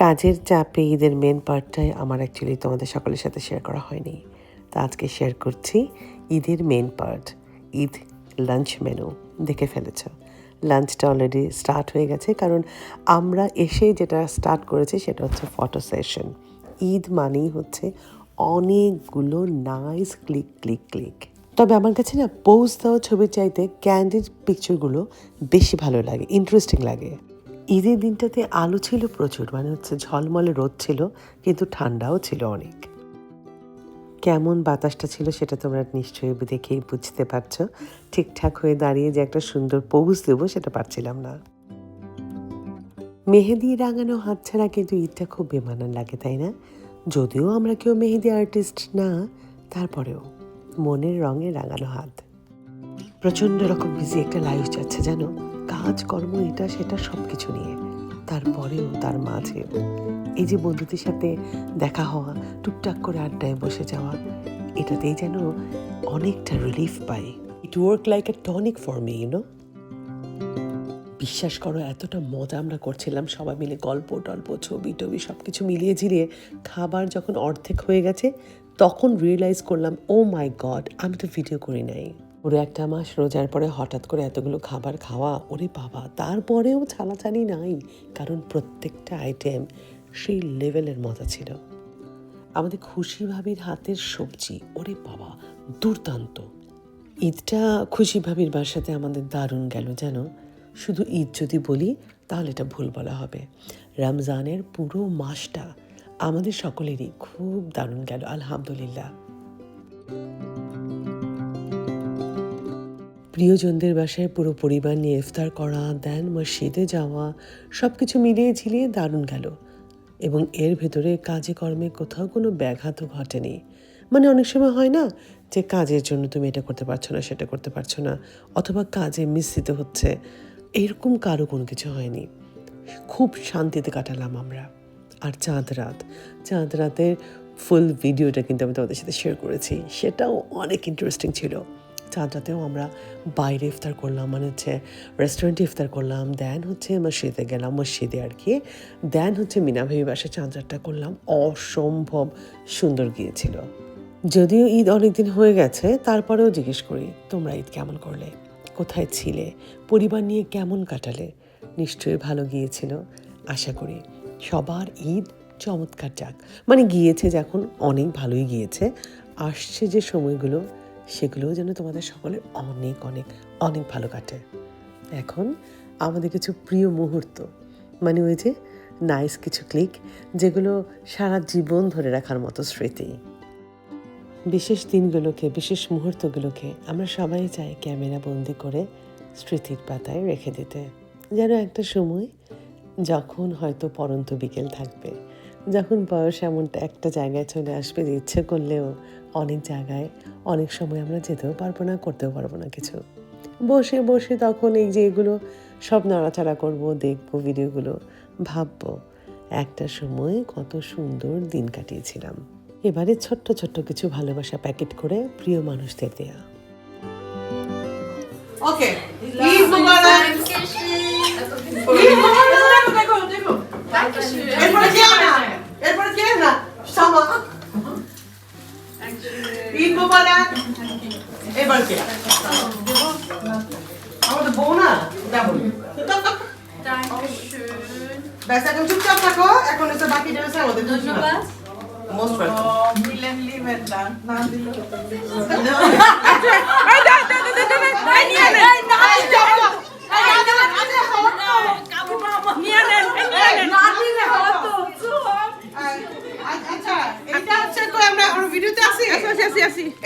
কাজের চাপে ঈদের মেন পার্টটাই আমার অ্যাকচুয়ালি তোমাদের সকলের সাথে শেয়ার করা হয়নি। তা আজকে শেয়ার করছি ঈদের main part Eid lunch menu দেখে ফেলেছ। লাঞ্চটা অলরেডি স্টার্ট হয়ে গেছে। কারণ আমরা এসে যেটা স্টার্ট করেছি সেটা হচ্ছে ফটো সেশন ঈদ মানেই হচ্ছে অনেকগুলো নাইস ক্লিক ক্লিক ক্লিক তবে আমার কাছে না পোজ দেওয়া ছবির চাইতে ক্যান্ডিড পিকচারগুলো বেশি ভালো লাগে ইন্টারেস্টিং লাগে। ঈদের দিনটাতে আলো ছিল প্রচুর মানে হচ্ছে ঝলমলে রোদ ছিল, কিন্তু ঠান্ডাও ছিল অনেক। কেমন বাতাসটা ছিল সেটা তোমরা নিশ্চয়ই দেখেই বুঝতে পারছ। ঠিকঠাক হয়ে দাঁড়িয়ে যে একটা সুন্দর পৌঁছ দেবো সেটা পারছিলাম না। মেহেদি রাঙানো হাত ছাড়া কিন্তু ঈদটা খুব বেমানান লাগে, তাই না? যদিও আমরা কেউ মেহেদি আর্টিস্ট না, তারপরেও মনের রঙে রাঙানো হাত। প্রচণ্ড রকম বিজি একটা লাইফ যাচ্ছে, জানো? কাজ কর্ম এটা, সেটা সব কিছু নিয়ে। তারপরেও, তার মাঝেও। এই যে বন্ধুদের সাথে দেখা হওয়া, টুকটাক করে আড্ডায় বসে যাওয়া, এটাতেই যেন অনেকটা relief pi. It work like a tonic for me you know বিশ্বাস করো, এতটা মজা আমরা করছিলাম, সবাই মিলে গল্প, টল্প, ছবি টবি সব কিছু মিলিয়ে ঝিলিয়ে খাবার যখন অর্ধেক হয়ে গেছে, তখন রিয়েলাইজ করলাম ও মাই গড আমি তো ভিডিও করি নাই। পুরো একটা মাস রোজার পরে হঠাৎ করে এতগুলো খাবার খাওয়া, ওরে বাবা, তারপরেও ছালাছালি নাই, কারণ প্রত্যেকটা আইটেম সেই লেভেলের মজা ছিল। আমাদের খুশি ভাবির হাতের সবজি, ওরে বাবা, দুর্দান্ত। ঈদটা খুশি ভাবির বাসাতে আমাদের দারুণ গেল যেন শুধু ঈদ যদি বলি, তাহলে এটা ভুল বলা হবে। রমজানের পুরো মাসটা আমাদের সকলেরই খুব দারুণ গেল, আলহামদুলিল্লাহ। প্রিয়জনদের বাসায় পুরো পরিবার নিয়ে ইফতার করা, দেন মসজিদে যাওয়া সব কিছু মিলিয়ে ঝিলিয়ে দারুণ গেল। এবং এর ভেতরে কাজে কর্মে কোথাও কোনো ব্যাঘাতও ঘটেনি। মানে অনেক সময় হয় না যে কাজের জন্য তুমি এটা করতে পারছ না, সেটা করতে পারছ না, অথবা কাজে মিশ্রিত হচ্ছে। এরকম কারও কোনো কিছু হয়নি। খুব শান্তিতে কাটালাম আমরা। আর চাঁদ রাত, চাঁদ রাতের ফুল ভিডিওটা কিন্তু আমি তোমাদের সাথে শেয়ার করেছি। সেটাও অনেক ইন্টারেস্টিং ছিল। চাঁদ রাতেও আমরা বাইরে ইফতার করলাম মানে হচ্ছে রেস্টুরেন্টে ইফতার করলাম দেন হচ্ছে মসজিদে গেলাম, মসজিদে আর কি দেন হচ্ছে মিনা ভাবি বাসা চাঁদ রাতটা করলাম, অসম্ভব সুন্দর গিয়েছিল। যদিও ঈদ অনেকদিন হয়ে গেছে, তারপরেও জিজ্ঞেস করি, তোমরা ঈদ কেমন করলে? কোথায় ছিলে? পরিবার নিয়ে কেমন কাটালে? নিশ্চয়ই ভালো গিয়েছিল, আশা করি। সবার ঈদ চমৎকার যাক। মানে গিয়েছে যখন অনেক ভালোই গিয়েছে, আসছে যে সময়গুলো সেগুলোও যেন তোমাদের সকলের অনেক অনেক অনেক ভালো কাটে। এখন আমাদের কিছু প্রিয় মুহূর্ত। মানে ওই যে নাইস কিছু ক্লিক যেগুলো সারা জীবন ধরে রাখার মতো স্মৃতি। বিশেষ দিনগুলোকে, বিশেষ মুহূর্তগুলোকে আমরা সবাই চাই ক্যামেরা বন্দি করে স্মৃতির পাতায় রেখে দিতে। যেন একটা সময় যখন হয়তো পরন্ত বিকেল থাকবে। যখন বয়স এমনটা একটা জায়গায় চলে আসবে যে ইচ্ছে করলেও অনেক জায়গায় অনেক সময় আমরা যেতেও পারব না করতেও পারব না কিছু। বসে বসে তখন এই যে এগুলো সব নাড়াচাড়া করব দেখব ভিডিওগুলো ভাববো একটা সময় কত সুন্দর দিন কাটিয়েছিলাম। এবারে ছোট্ট ছোট্ট কিছু ভালোবাসা প্যাকেট করে প্রিয় মানুষদের দেয়া। ওকে ব্যাস এখন চুপচাপ থাকো। এখন এসে বাকি ড্রেস আমাদের ধন্যবাদ। মোস্ট ওয়েলকাম মিলেন লিভেন না না দিল। আচ্ছা এটা হচ্ছে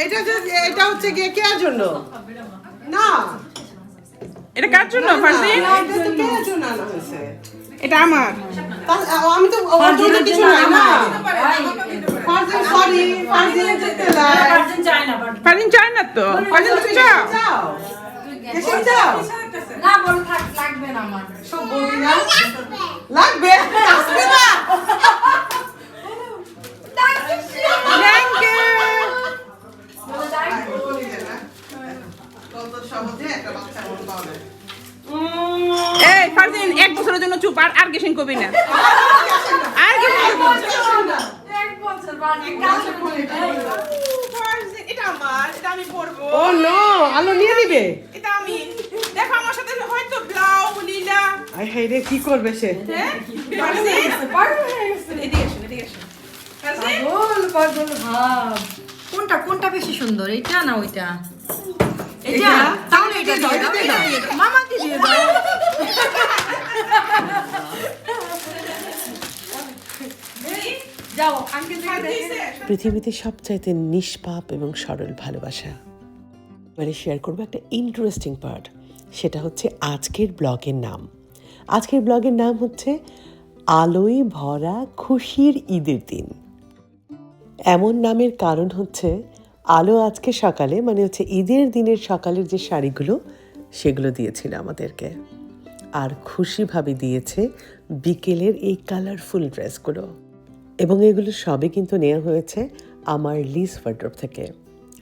এটা হচ্ছে এটা হচ্ছে গিয়ে কেয়ার জন্য? না। এটা কার জন্য ফার্সি? এটা তো কেয়ার জন্য আনা হয়েছে? এটা আমার। আমি তো ওর জন্য কিছু নাই না ফারদিন সরি ফারদিন যেতে ফারিন চায় না তো? ফারিন তো চাও যাও। যাও। না বল থাক লাগবে না আমার। সব বলবি না? লাগবে। আসবে না। আর বাড়ি কাছে এটা এটা ও নো আলো নিয়ে নিবে। এটা আমি। দেখো আমার সাথে হয়তো আই হাই রে কি করবে সে? হ্যাঁ? এদিকে এদিকে পাগল পাগল ভাব। কোনটা কোনটা বেশি সুন্দর? এইটা না ওইটা? এটা তাহলে এটা দাও এটা দিয়ে দাও। যাও আঙ্কেল ফারজিন পৃথিবীতে সবচাইতে নিষ্পাপ এবং সরল ভালোবাসা। এবারে শেয়ার করব একটা ইন্টারেস্টিং পার্ট সেটা হচ্ছে আজকের ব্লগের নাম। আজকের ব্লগের নাম হচ্ছে আলোয় ভরা খুশির ঈদের দিন। এমন নামের কারণ হচ্ছে আলো আজকে সকালে মানে হচ্ছে ঈদের দিনের সকালের যে শাড়িগুলো, সেগুলো দিয়েছিল আমাদেরকে। আর খুশিভাবে দিয়েছে বিকেলের এই কালারফুল ড্রেসগুলো। এবং এগুলো সবই কিন্তু নেওয়া হয়েছে আমার লিস ওয়ার্ড্রোপ থেকে।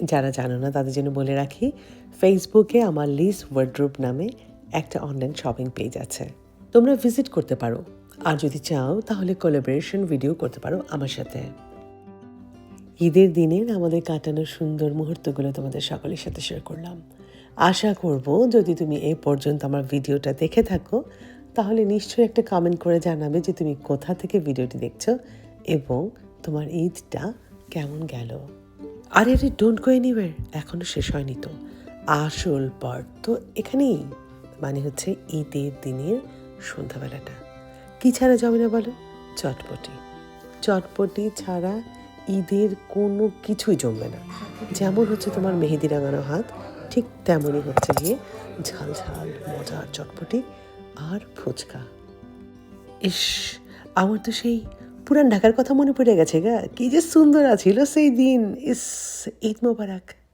যারা জানো না, তাদের জন্য বলে রাখি ফেসবুকে আমার লিস ওয়ার্ড্রোপ নামে একটা অনলাইন শপিং পেজ আছে। তোমরা ভিজিট করতে পারো। আর যদি চাও, তাহলে কোলাবোরেশন ভিডিও করতে পারো আমার সাথে। ঈদের দিনের আমাদের কাটানো সুন্দর মুহূর্তগুলো তোমাদের সকলের সাথে শেয়ার করলাম। আশা করব যদি তুমি এই পর্যন্ত আমার ভিডিওটা দেখে থাকো, তাহলে নিশ্চয়ই একটা কমেন্ট করে জানাবে যে তুমি কোথা থেকে ভিডিওটি দেখছ এবং তোমার ঈদটা কেমন গেল। আরে আরে ডোন্ট গো এনিওয়ার এখনও শেষ হয়নি তো। আসল পার্ট তো এখানেই। মানে হচ্ছে ঈদের দিনের সন্ধ্যাবেলাটা। কি ছাড়া যাবে না বলো? চটপটি। চটপটি ছাড়া ঈদের কোনো কিছুই জমবে না। যেমন হচ্ছে তোমার মেহেদি রাঙানো হাত ঠিক তেমনই হচ্ছে গিয়ে ঝাল ঝাল মজার চটপটি আর ফুচকা। ইস, আমার তো সেই পুরান ঢাকার কথা মনে পড়ে গেছে গা। কি যে সুন্দর আছিল সেই দিন। ইস, ঈদ মোবারক।